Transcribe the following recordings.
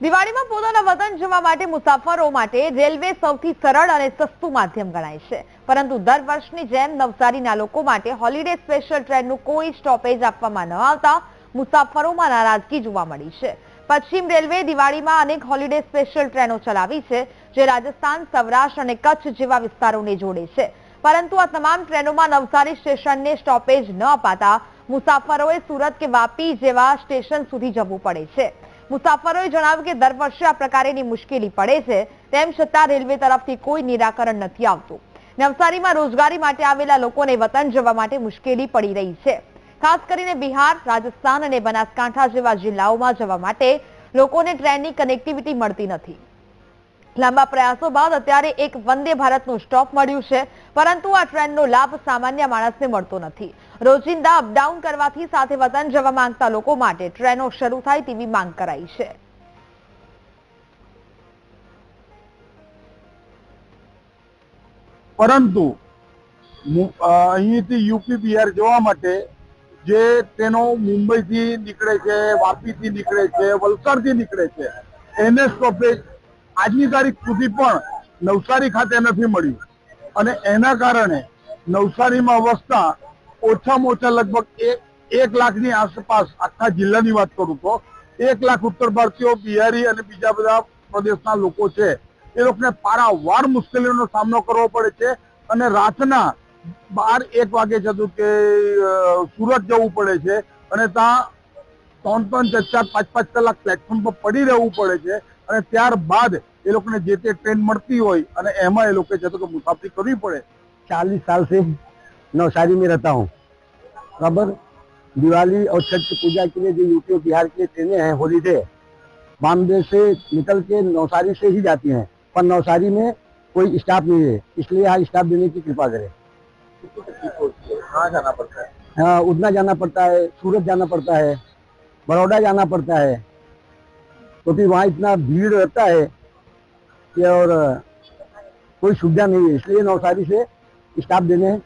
દિવાળીમાં પોતાના વતન જવા માટે મુસાફરો માટે રેલવે સૌથી સરળ અને સસ્તું માધ્યમ ગણાય છે. પરંતુ દર વર્ષની જેમ નવસારીના લોકો માટે હોલિડે સ્પેશિયલ ટ્રેનનું કોઈ સ્ટોપેજ આપવામાં ન આવતા મુસાફરોમાં નારાજગી જોવા મળી છે. પશ્ચિમ રેલવે દિવાળીમાં અનેક હોલિડે સ્પેશિયલ ટ્રેનો ચલાવી છે, જે રાજસ્થાન, સૌરાષ્ટ્ર અને કચ્છ જેવા વિસ્તારોને જોડે છે. પરંતુ આ તમામ ટ્રેનોમાં નવસારી સ્ટેશનને સ્ટોપેજ ન અપાતા મુસાફરોએ સુરત કે વાપી જેવા સ્ટેશન સુધી જવું પડે છે. મુસાફરોએ જણાવ્યું કે દર વર્ષે આ પ્રકારેની મુશ્કેલી પડે છે, તેમ છતાં રેલવે તરફથી કોઈ નિરાકરણ નથી આવતું. નવસારીમાં રોજગારી માટે આવેલા લોકોને વતન જવા માટે મુશ્કેલી પડી રહી છે. ખાસ કરીને બિહાર, રાજસ્થાન અને બનાસકાંઠા જેવા જિલ્લાઓમાં જવા માટે લોકોને ટ્રેનની કનેક્ટિવિટી મળતી નથી. લાંબા પ્રયાસો બાદ અત્યારે એક વંદે ભારતનું સ્ટોપ મળ્યું છે. પરંતુ આ ટ્રેનનો લાભ સામાન્ય માણસને મળતો નથી. રોજિંદા અપડાઉન કરવાથી સાથે વતન જવા માંગતા લોકો માટે ટ્રેનો શરૂ થાય તેવી માંગ કરાઈ છે. પરંતુ અહીંથી યુપી, બિહાર જવા માટે જે ટ્રેનો મુંબઈથી નીકળે છે, વાપીથી નીકળે છે, વલસાડથી નીકળે છે, એને સ્ટોપેજ આજની તારીખ સુધી પણ નવસારી ખાતે નથી મળ્યું. અને એના કારણે નવસારીમાં વસતા ઓછામાં ઓછા લગભગ એક લાખની આસપાસ આખા જિલ્લાની વાત કરું તો, એક લાખ ઉત્તર ભારતીયો, બિહારી અને બીજા બધા પ્રદેશના લોકો છે, એ લોકોને પારાવાર મુશ્કેલીઓનો સામનો કરવો પડે છે અને રાતના બાર એક વાગે જતું કે સુરત જવું પડે છે અને ત્યાં ત્રણ ત્રણ ચાર ચાર પાંચ પાંચ કલાક પ્લેટફોર્મ પર પડી રહેવું પડે છે. અને ત્યારબાદ એ લોકોને જે તે ટ્રેન મળતી હોય અને એમાં એ લોકો જતો કે મુસાફરી કરવી પડે चालीस साल से नवसारी में रहता हूँ बराबर दिवाली और छठ की पूजा के लिए जो यूपी और बिहार के लिए ट्रेनें हैं हॉलीडे बॉम्बे से निकल के नवसारी से ही जाती हैं पर नवसारी में कोई स्टाफ नहीं है इसलिए यहाँ स्टाफ देने की कृपा करें कहाँ जाना पड़ता है हाँ, उतना जाना पड़ता है सूरत जाना पड़ता है बड़ौदा जाना पड़ता है तो फिर वहाँ इतना भीड़ रहता है कि और कोई सुविधा नहीं है इसलिए नवसारी से स्टाफ देने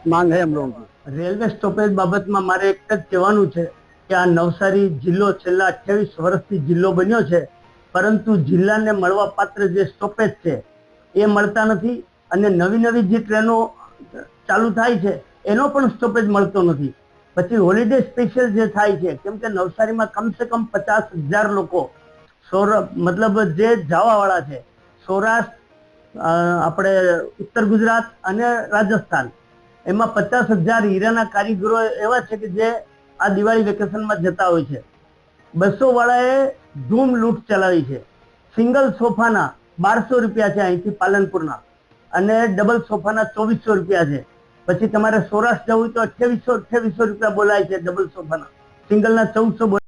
मांग है हम लोगों की રેલવે સ્ટોપેજ બાબતમાં મારે એક જ કહેવાનું છે કે આ નવસારી જિલ્લો છેલ્લા અઠ્યાવીસ વર્ષથી જિલ્લો બન્યો છે પરંતુ જિલ્લાને મળવા પાત્ર જે સ્ટોપેજ છે એ મળતા નથી અને નવી નવી જે ટ્રેનો ચાલુ થાય છે એનો પણ સ્ટોપેજ મળતો નથી પછી હોલિડે સ્પેશિયલ જે થાય છે કેમ કે નવસારીમાં કમસે કમ પચાસ હજાર લોકો સૌર મતલબ જે જવાવાળા છે, સૌરાષ્ટ્ર આપણે ઉત્તર ગુજરાત અને રાજસ્થાન, એમાં પચાસ હજાર હીરાના કારીગરો એવા છે કે જે આ દિવાળી વેકેશનમાં જતા હોય છે. બસો વાળાએ ધૂમ લૂંટ ચલાવી છે. સિંગલ સોફાના બારસો રૂપિયા છે અહીંથી પાલનપુરના અને ડબલ સોફાના ચોવીસો રૂપિયા છે. પછી તમારે સૌરાષ્ટ્ર જવું તો અઠ્યાવીસો અઠ્યાવીસો રૂપિયા બોલાય છે ડબલ સોફાના. સિંગલના ચૌદસો